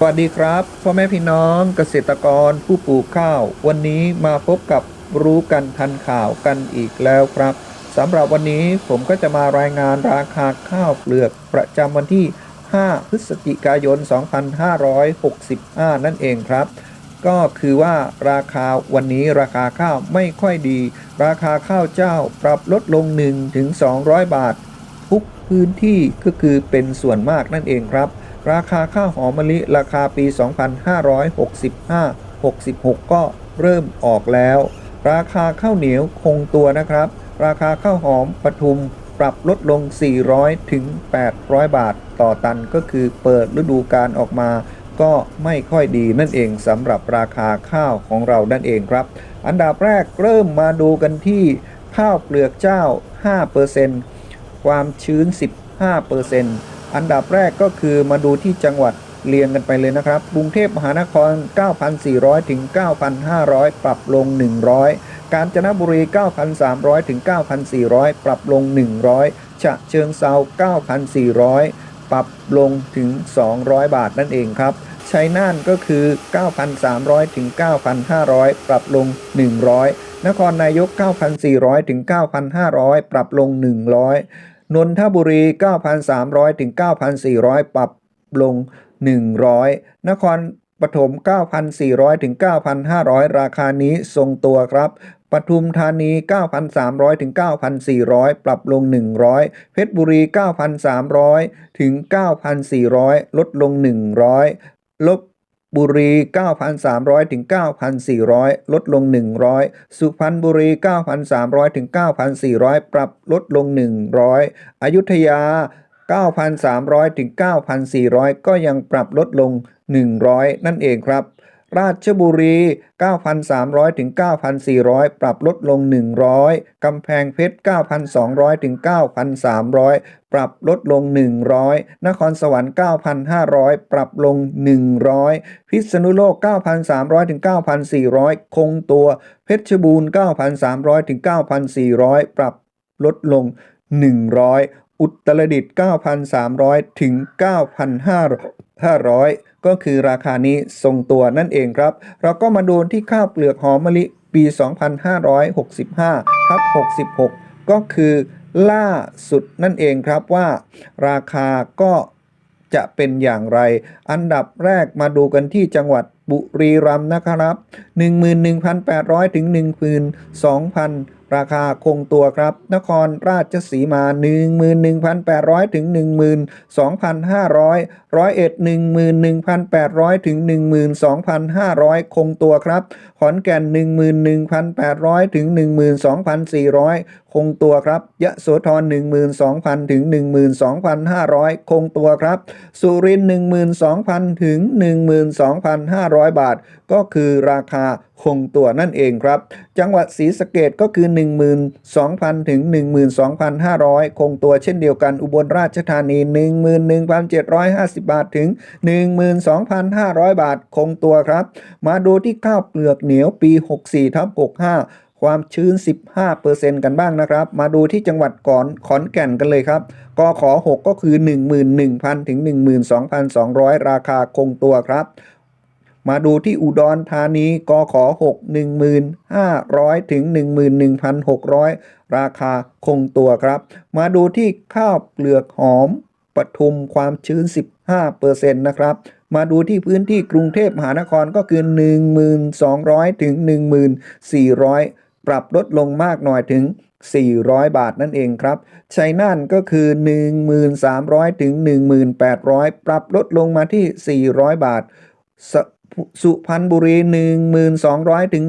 สวัสดีครับพ่อแม่พี่น้องเกษตรกรผู้ปลูกข้าว วันนี้มาพบกับรู้กันทันข่าวกันอีกแล้วครับสำหรับวันนี้ผมก็จะมารายงานราคาข้าวเปลือกประจำวันที่ 5 พฤศจิกายน 2565 นั่นเองครับ ก็คือว่าราคาวันนี้ราคาข้าวไม่ค่อยดี ราคาข้าวเจ้าปรับลดลง 1-200 บาท ทุกพื้นที่ก็คือเป็นส่วนมากนั่นเองครับ ราคาข้าวหอมมะลิราคาปี 2565 66 ก็เริ่มออกแล้ว ราคาข้าวเหนียวคงตัวนะครับ ราคาข้าวหอมปทุมปรับลดลง 400 ถึง 800 บาทต่อตันก็คือเปิดฤดูกาลออกมา ก็ไม่ค่อยดีนั่นเองสำหรับราคาข้าวของเรานั่นเองครับ อันดับแรกเริ่มมาดูกันที่ข้าวเปลือกเจ้า 5%ความชื้น 15% อันดับแรกก็คือมาดูที่จังหวัดเรียงกันไปเลยนะครับกรุงเทพมหานคร 9,400 ถึง 9,500 ปรับลง 100 กาญจนบุรี 9,300 ถึง 9,400 ปรับลง 100 ฉะเชิงเซา9,400 ปรับลงถึง 200 บาทนั่นเองครับชัยนาทก็คือ 9,300 ถึง 9,500 ปรับลง 100 นครนายก 9,400 ถึง 9,500 ปรับลง 100 นนทบุรี 9,300 ถึง 9,400 ปรับลง 100 นครปฐม 9,400 ถึง 9,500 ราคานี้ทรงตัวครับปทุมธานี 9,300 ถึง 9,400 ปรับลง 100 เพชรบุรี 9,300 ถึง 9,400 ลดลง 100 ลบ บุรี 9,300 ถึง 9,400 ลดลง 100 สุพรรณบุรี 9,300 ถึง 9,400 ปรับลดลง 100 อยุธยา 9,300 ถึง 9,400 ก็ยังปรับลดลง 100 นั่นเองครับ ราชบุรี 9,300 ถึง 9,400 ปรับลดลง 100 กำแพงเพชร 9,200 ถึง 9,300 ปรับลดลง 100 นครสวรรค์ 9,500 ปรับลง 100 พิษณุโลก 9,300 ถึง 9,400 คงตัว เพชรบูรณ์ 9,300 ถึง 9,400 ปรับลดลง 100 อุตรดิตถ์9,300 ถึง 9,500 ก็คือราคานี้ทรงตัวนั่นเองครับ เราก็มาดูที่ข้าวเปลือกหอมมะลิปี 2565ทับ66 ก็คือล่าสุดนั่นเองครับว่า ราคาก็จะเป็นอย่างไร อันดับแรกมาดูกันที่จังหวัดบุรีรัมย์นะครับ 11,800 ถึง 12,000 ราคาคงตัวครับ นครราชสีมา 11,800 ถึง 12,500ร้อยเอ็ด11,800 ถึง 12,500 คงตัวครับ ขอนแก่น 11,800 ถึง 12,400 คงตัวครับยะโสธร12,000 ถึง 12,500 คงตัวครับ สุรินทร์12,000 ถึง 12,500 บาท ก็คือราคา คงตัวนั่นเองครับ จังหวัดศรีสะเกดก็คือ 12,000 ถึง 12,500 คงตัวเช่นเดียวกันอุบลราชธานี 11,750 บาทถึง 12,500 บาทคงตัวครับ มาดูที่ข้าวเปลือกเหนียวปี 64ทับ65ความชื้น 15%กันบ้างนะครับ มาดูที่จังหวัดก่อนขอนแก่นกันเลยครับกขอ 6 ก็คือ 11,000 ถึง 12,200 ราคาคงตัวครับ มาดูที่อุดรธานีกขอ6 1,500 ถึง 11,600 ราคาคงตัวครับ มาดูที่ข้าวเปลือกหอมปทุมความชื้น 15%นะครับ มาดูที่พื้นที่กรุงเทพมหานครก็คือ 1,200 ถึง 1,400 ปรับลดลงมากหน่อยถึง 400 บาทนั่นเองครับ ชัยนาทก็คือ 1,300 ถึง 1,800 ปรับลดลงมาที่ 400 บาท สสุพรรณบุรี 1,200 ถึง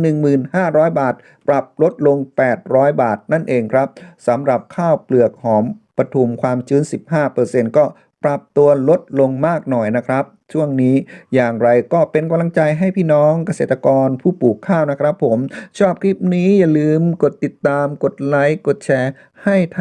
1,500 บาท ปรับลดลง 800 บาทนั่นเองครับสำหรับข้าวเปลือกหอมปทุมความชื้น 15%ก็ปรับตัวลดลงมากหน่อยนะครับ ช่วงนี้อย่างไรก็เป็นกำลังใจให้พี่น้องเกษตรกรผู้ปลูกข้าวนะครับผม ชอบคลิปนี้อย่าลืมกดติดตามกดไลค์กดแชร์ให้ท